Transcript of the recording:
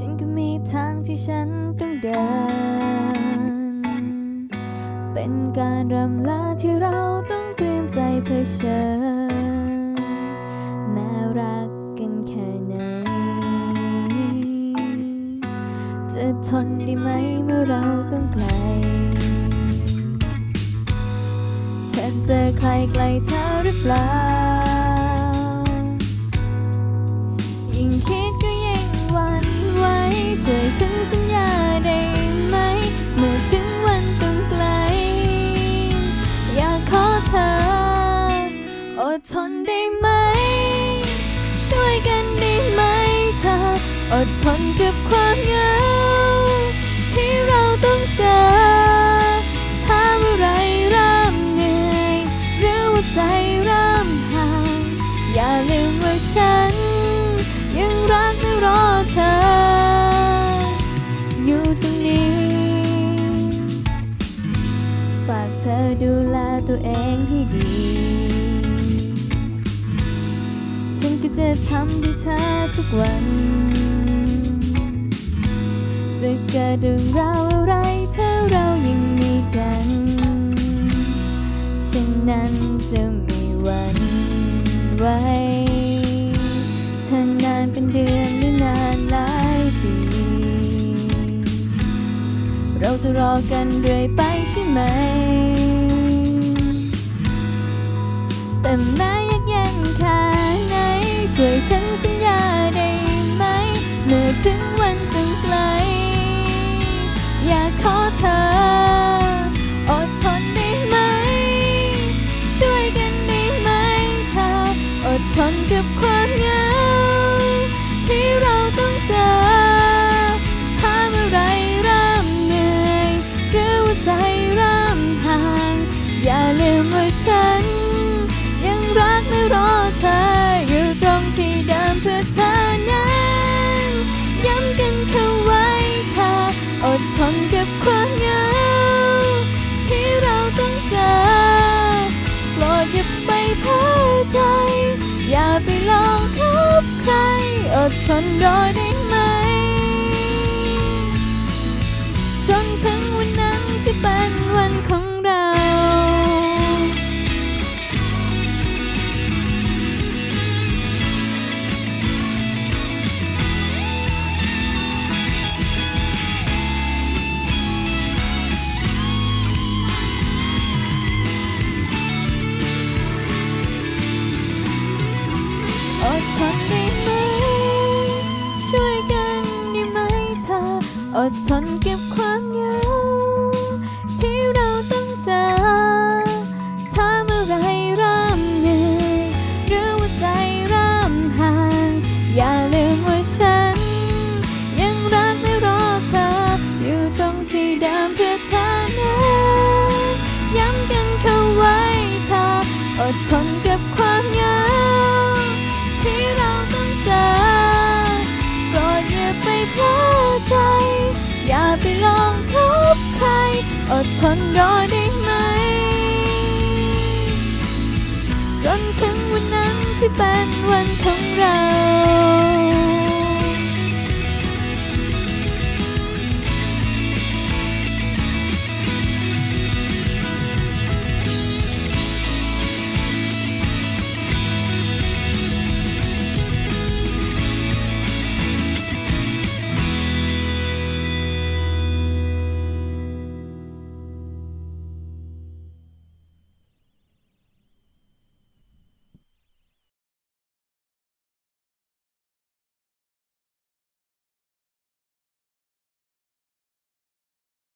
ฉันก็มีที่ฉันต้องเดิน เป็นการรำลาที่เราต้องเตรียมใจเผชิญแม้รักกันแค่ไหน จะทนได้ไหมเมื่อเราต้องไกลเธอจะเจอใครไกลเธอหรือเปล่า ฉันสัญญาได้ไหม เมื่อถึงวันต้องไกล อยากขอเธอ อดทนได้ไหม ช่วยกันได้ไหมเธอ อดทนกับความเหงา อดูแลตัวเองให้ดี ฉันก็จะทำให้เธอทุกวัน จะเกิดเรื่องราวอะไรถ้าเรายังมีกัน ฉันนั้นจะมีวันไว้ถ้านานเป็นเดือนหรือนานหลายปีเราจะรอกันเรื่อยไปใช่ไหม แม้ยากย็นแค่ไหน ช่วยฉันสัญญาได้ไหม เมื่อถึงวันต้องไกล อยากขอเธอ อดทนได้ไหม ช่วยกันได้ไหมเธอ อดทนกับความเหงาที่เราต้องเจอถ้าเมื่อไรเริ่มเหนื่อยหรือว่าใจเริ่มห่าง อย่าลืมว่าฉัน รอเธออยู่ตรงที่เดิมเพื่อเธอนั้นย้ำกันเข้าไว้เธออดทนกับความเหงาที่เราต้องเจอโปรดอย่าไปเพ้อใจ อย่าไปลองคบใคร อดทนรอได้ ออดทนเก็บ ทนรอได้ไหม จนถึงวันนั้นที่เป็นวันของเรา